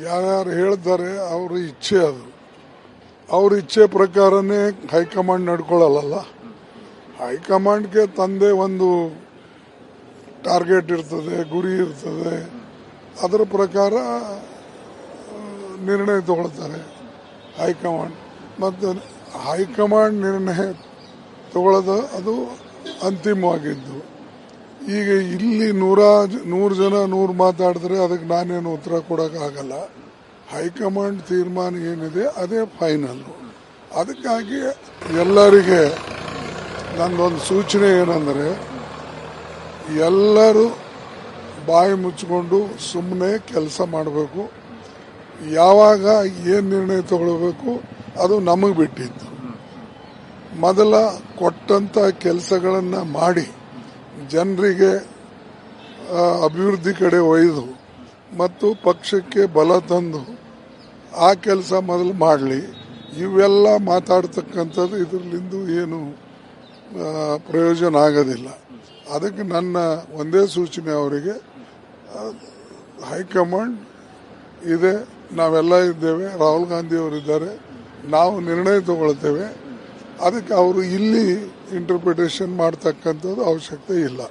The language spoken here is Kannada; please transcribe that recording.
ಯಾರ್ಯಾರು ಹೇಳ್ತಾರೆ ಅವ್ರ ಇಚ್ಛೆ ಅದು. ಅವ್ರ ಇಚ್ಛೆ ಪ್ರಕಾರನೇ ಹೈಕಮಾಂಡ್ ನಡ್ಕೊಳ್ಳಲ್ಲ ಹೈಕಮಾಂಡ್ಗೆ ತಂದೆ ಒಂದು ಟಾರ್ಗೆಟ್ ಇರ್ತದೆ, ಗುರಿ ಇರ್ತದೆ. ಅದರ ಪ್ರಕಾರ ನಿರ್ಣಯ ತಗೊಳ್ತಾರೆ ಹೈಕಮಾಂಡ್. ಮತ್ತು ಹೈಕಮಾಂಡ್ ನಿರ್ಣಯ ತಗೊಳ್ಳೋದು ಅದು ಅಂತಿಮವಾಗಿದ್ದು. ಈಗ ಇಲ್ಲಿ ನೂರ ನೂರು ಜನ ನೂರು ಮಾತಾಡಿದ್ರೆ ಅದಕ್ಕೆ ನಾನೇನು ಉತ್ತರ ಕೊಡೋಕ್ಕಾಗಲ್ಲ ಹೈಕಮಾಂಡ್ ತೀರ್ಮಾನ ಏನಿದೆ, ಅದೇ ಫೈನಲ್ ಅದಕ್ಕಾಗಿ ಎಲ್ಲರಿಗೆ ನಂದೊಂದು ಸೂಚನೆ ಏನಂದರೆ, ಎಲ್ಲರೂ ಬಾಯಿ ಮುಚ್ಚಿಕೊಂಡು ಸುಮ್ಮನೆ ಕೆಲಸ ಮಾಡಬೇಕು. ಯಾವಾಗ ಏನು ನಿರ್ಣಯ ತಗೊಳ್ಬೇಕು, ಅದು ನಮಗೆ ಬಿಟ್ಟಿತ್ತು. ಮೊದಲ ಕೊಟ್ಟಂತ ಕೆಲಸಗಳನ್ನು ಮಾಡಿ ಜನರಿಗೆ ಅಭಿವೃದ್ಧಿ ಕಡೆ ಒಯ್ದು ಮತ್ತು ಪಕ್ಷಕ್ಕೆ ಬಲ ತಂದು ಆ ಕೆಲಸ ಮೊದಲು ಮಾಡಲಿ. ಇವೆಲ್ಲ ಮಾತಾಡ್ತಕ್ಕಂಥದ್ದು ಇದರಲ್ಲಿಂದು ಏನು ಪ್ರಯೋಜನ ಆಗೋದಿಲ್ಲ. ಅದಕ್ಕೆ ನನ್ನ ಒಂದೇ ಸೂಚನೆ ಅವರಿಗೆ. ಹೈಕಮಾಂಡ್ ಇದೆ, ನಾವೆಲ್ಲ ಇದ್ದೇವೆ, ರಾಹುಲ್ ಗಾಂಧಿ ಅವರಿದ್ದಾರೆ, ನಾವು ನಿರ್ಣಯ ತಗೊಳ್ತೇವೆ. ಅದಕ್ಕೆ ಅವರು ಇಲ್ಲಿ ಇಂಟರ್ಪ್ರಿಟೇಷನ್ ಮಾಡ್ತಕ್ಕಂಥದ್ದು ಅವಶ್ಯಕತೆ ಇಲ್ಲ.